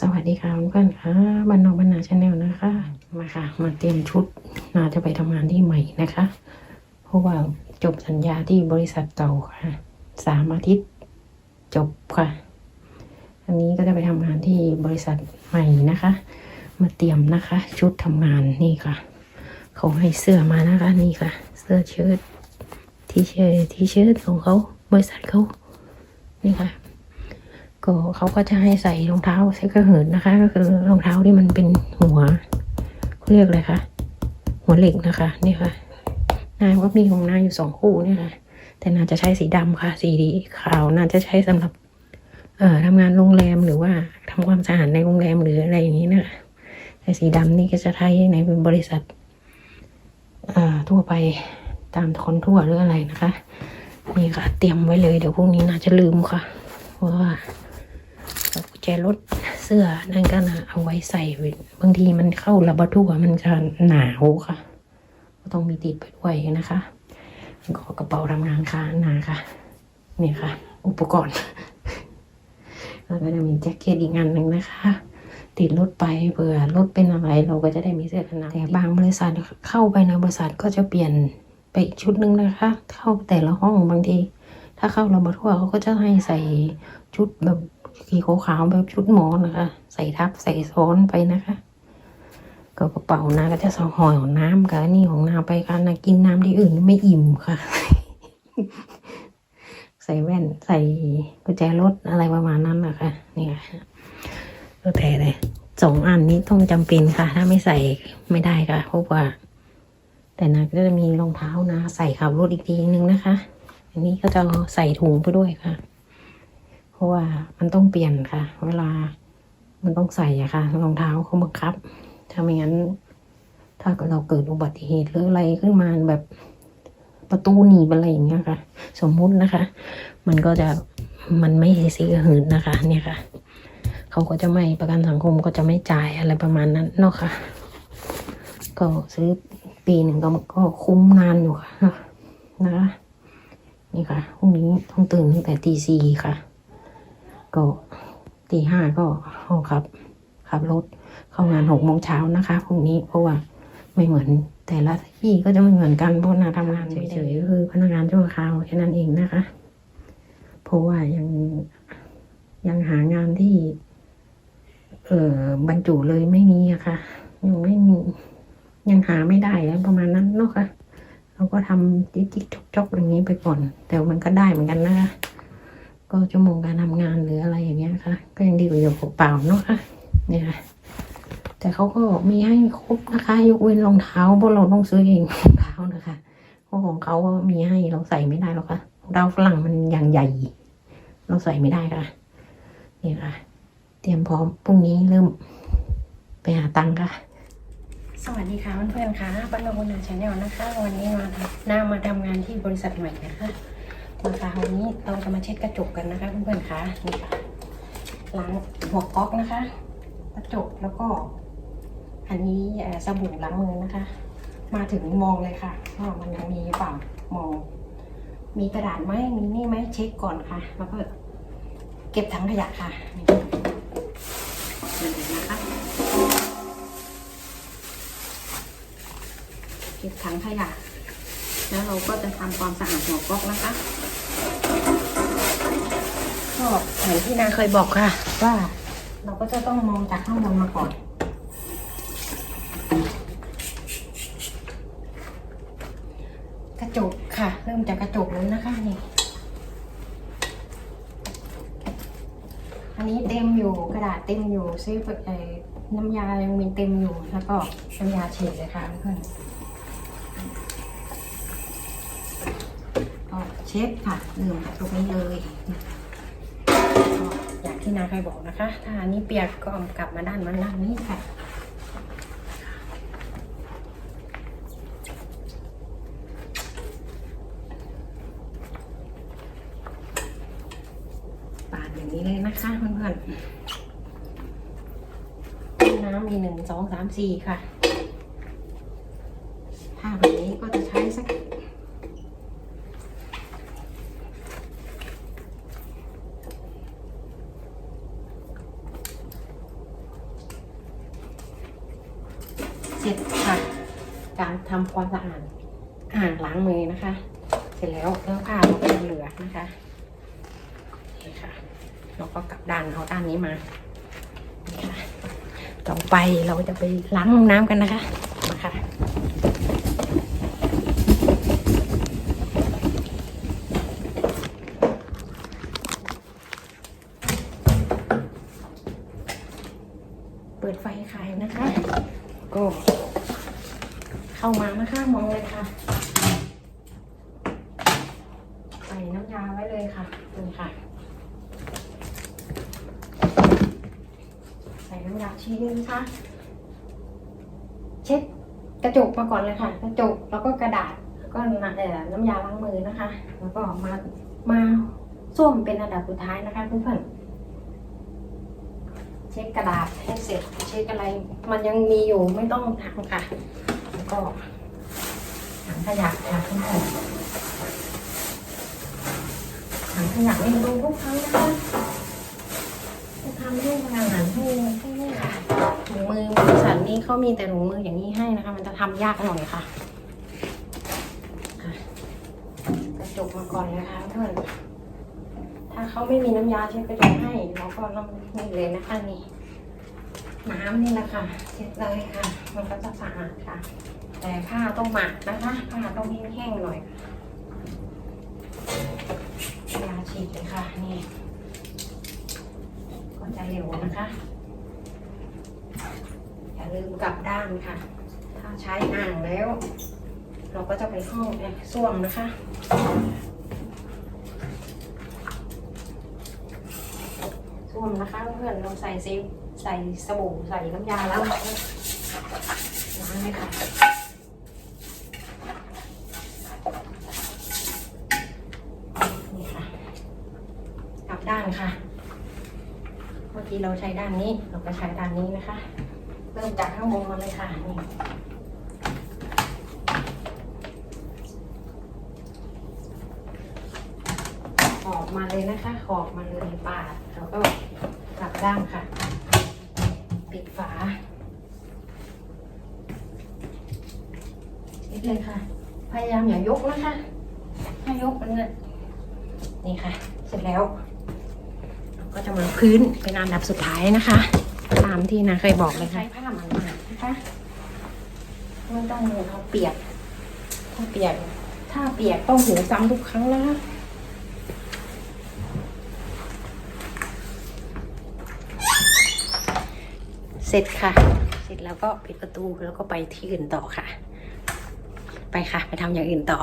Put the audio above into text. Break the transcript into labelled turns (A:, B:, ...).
A: สวัสดีค่ะเพื่อนๆค่ะบันนอกบันนาชาแนลนะคะ มาค่ะ มาเตรียมชุดนาจะไปทำงานที่ใหม่นะคะ เพราะว่าจบสัญญาที่บริษัทเก่าค่ะสามอาทิตย์จบค่ะ อันนี้ก็จะไปทำงานที่บริษัทใหม่นะคะ มาเตรียมนะคะ ชุดทำงานนี่ค่ะ เขาให้เสื้อมานะคะนี่ค่ะ เสื้อเชิ้ตที่เชิ้ตที่เชิ้ตของเขาบริษัทเขานี่ค่ะ ก็เขาก็จะให้ใส่รองเท้าใส่กระเหินนะคะ ก็คือรองเท้าที่มันเป็นหัวเรียกอะไรคะหัวเหล็กนะคะนี่ค่ะนายก็มีของนายอยู่สองคู่เนี่ยค่ะ แต่น่าจะใช้สีดำค่ะ สีขาวน่าจะใช้สำหรับ เอ่อทำงานโรงแรมหรือว่าทำความสะอาดในโรงแรมหรืออะไรอย่างนี้นะคะแต่สีดำนี่ก็จะใช้ในบริษัทเอ่อทั่วไปตามคอนทั่วหรืออะไรนะคะนี่ค่ะ เตรียมไว้เลยเดี๋ยวพรุ่งนี้น่าจะลืมค่ะ เพราะว่า แจรถเสื้อนั่นก็นะเอาไว้ใส่บางทีมันเข้าระบทั่วมันจะหนาวค่ะ ก็ต้องมีติดไปด้วยนะคะก็กระเป๋าทำงานค่ะนาค่ะนี่ค่ะ อุปกรณ์แล้วก็จะมีแจ็คเก็ตอีกงานหนึ่งนะคะ ติดรถไปเผื่อรถเป็นอะไรเราก็จะได้มีเสื้อกันหนาวแต่บางบริษัทเข้าไปในบริษัทก็จะเปลี่ยนไปอีกชุดหนึ่งนะคะ เข้าแต่ละห้องบางที ถ้าเข้าระบทั่วเขาก็จะให้ใส่ชุดแบบ สีขาวๆแบบชุดหมอนะคะ ใส่ทับใส่ซ้อนไปนะคะก็กระเป๋านาก็จะสองห่อของน้ำกับนนี่ของนาไปกันนะกินน้ำที่อื่นไม่อิ่มค่ะ ใส่แว่นใส่กุญแจรถอะไรประมาณนั้นนะคะนี่ค่ะก็แต่เลยสองอันนี้ต้องจำเป็นค่ะ ถ้าไม่ใส่ไม่ได้ค่ะเพราะว่า แต่นาก็จะมีรองเท้านะ ใส่ขับรถอีกทีนึงนะคะ อันนี้ก็จะใส่ถุงไปด้วยค่ะ ราะว่ามันต้องเปลี่ยนค่ะ เวลามันต้องใส่อะค่ะรองเท้าเขาบังคับ ถ้าไม่งั้น ถ้าเราเกิดอุบัติเหตุหรืออะไรขึ้นมาแบบประตูหนีบอะไรอย่างเงี้ยค่ะ สมมุตินะคะ มันก็จะมันไม่เสียหืนนะคะ เนี่ยค่ะเขาก็จะไม่ประกันสังคมก็จะไม่จ่ายอะไรประมาณนั้นเนาะค่ะ ก็ซื้อปีหนึ่งก็ก็คุ้มนานอยู่ค่ะนะคะนี่ค่ะพรุ่งนี้ต้องตื่นตั้งแต่ตีสี่ค่ะ ก็ตีห้าก็เอาขับขับรถเข้างานหกโมงเช้านะคะพรุ่งนี้เพราะว่าไม่เหมือนแต่ละที่ก็จะไม่เหมือนกันเพราะนาทำงานเฉยๆก็คือพนักงานชั่วคราวแค่นั้นเองนะคะ เพราะว่ายังยังหางานที่ เอ่อบรรจุเลยไม่มีอะค่ะยังไม่มียังหาไม่ได้แล้วประมาณนั้นเนาะค่ะเราก็ทำจิ๊กจิ๊กจอกๆอย่างนี้ไปก่อน แต่มันก็ได้เหมือนกันนะคะ ก็ชั่วโมงการทำงานหรืออะไรอย่างเงี้ยค่ะ ก็ยังดีกว่าอยู่เปล่าเนาะค่ะเนี่ยแต่เขาก็มีให้ครบนะคะ ยกเว้นรองเท้าเพราะเราต้องซื้อเองรองเท้านะคะเพราะของเขาก็มีให้เราใส่ไม่ได้หรอกค่ะเท้าฝรั่งมันอย่างใหญ่ เราใส่ไม่ได้ค่ะนี่ค่ะ เตรียมพร้อมพรุ่งนี้เริ่มไปหาตังค์ค่ะ สวัสดีค่ะเพื่อนๆค่ะบ้านเราคนหนาชาแนลนะคะ วันนี้มาหน้ามาทำงานที่บริษัทใหม่นะคะ มาค่ะวันนี้เราจะมาเช็ดกระจกกันนะคะเพื่อนๆค่ะนี่ค่ะล้างหัวก๊อกนะคะ กระจกแล้วก็ อันนี้เอ่อสบู่ล้างมือนะคะ มาถึงมองเลยค่ะว่ามันยังมีหรือเปล่ามอง มีกระดาษไหมมีนี่ไหมเช็คก่อนค่ะ แล้วก็เก็บถังขยะค่ะนี่นะคะเก็บถังขยะแล้วเราก็จะทำความสะอาดหัวก๊อกนะคะ ก็เหมือนที่นาเคยบอกค่ะ ว่าเราก็จะต้องมองจากข้างบนมาก่อนกระจกค่ะ เริ่มจากกระจกเลยนะคะนี่อันนี้เต็มอยู่กระดาษเต็มอยู่ซื้อเอ่อน้ำยายังมีเต็มอยู่แล้วก็น้ำยาฉีดเลยค่ะเพื่อนก็เช็ดค่ะเริ่มจากตรงนี้เลย ที่นาเคยบอกนะคะ ถ้าอันนี้เปียกก็กลับมาด้านมันด้านนี้ค่ะปาดอย่างนี้เลยนะคะเพื่อนๆน้ำมีหนึ่งสองสามสี่ค่ะถ้าแบบนี้ก็จะใช้สัก เส ร็จค่ะ การทำความสะอาดอ่างล้างมือนะคะ เสร็จแล้วเรื่องผ้าเราก็เหลือนะคะนี่ค่ะเราก็กลับด้านเอาด้านนี้มานี่ค่ะต่อไปเราจะไปล้างห้องน้ำกันนะคะมาค่ะ เปิดไฟขายนะคะ ก็ เข้ามานะคะมองเลยค่ะ ใส่น้ำยาไว้เลยค่ะนี่ค่ะ ใส่น้ำยาชีสนะคะเช็ดกระจกมาก่อนเลยค่ะ กระจกแล้วก็กระดาษแล้วก็น้ำยาล้างมือนะคะ แล้วก็มามาส้วมเป็นอันดับสุดท้ายนะคะเพื่อนๆเช็คกระดาษให้เสร็จเช็คอะไร มันยังมีอยู่ไม่ต้องทำค่ะ แล้วก็ถังขยะค่ะเพื่อนๆถังขยะนี่ดูทุกครั้งนะคะจะทำให้งานให้ให้ให้ถุงมือบริษัทนี้เขามีแต่ถุงมืออย่างนี้ให้นะคะ มันจะทำยากหน่อยค่ะค่ะกระจกมาก่อนนะคะเพื่อนถ้าเขาไม่มีน้ำยาเช็ดกระจกให้เราก็น้ำนี่เลยนะคะนี่ น้ำนี่แหละค่ะเช็ดเลยค่ะ มันก็จะสะอาดค่ะ แต่ผ้าต้องหมักนะคะผ้าต้องแห้งๆหน่อยยาฉีดเลยค่ะนี่ก็จะเร็วนะคะ อย่าลืมกลับด้านค่ะ ถ้าใช้อ่างแล้ว เราก็จะไปห้องแอร์ส้วมนะคะส้วมนะคะเพื่อนเราใส่ซี ใส่สบู่ใส่น้ำยาแล้วล้างเลยค่ะนี่ค่ะ กลับด้านค่ะ เมื่อกี้เราใช้ด้านนี้เราก็ใช้ด้านนี้นะคะ เริ่มจากข้างบนมาเลยค่ะนี่ขอบมาเลยนะคะ ขอบมาเลยปาดแล้วก็กลับด้านค่ะ ปิดฝาปิดเลยค่ะ พยายามอย่ายกนะคะถ้ายกมันเนี่ยนี่ค่ะ เสร็จแล้ว ก็จะมาพื้นเป็นอันดับสุดท้ายนะคะ ตามที่นะเคยบอกเลยค่ะใช้ผ้ามันมานะคะไม่ต้องเอาเปียก ถ้าเปียก ถ้าเปียกต้องหูซ้ำทุกครั้งนะคะ เสร็จค่ะ เสร็จแล้วก็ปิดประตูแล้วก็ไปที่อื่นต่อค่ะ ไปค่ะ ไปทำอย่างอื่นต่อ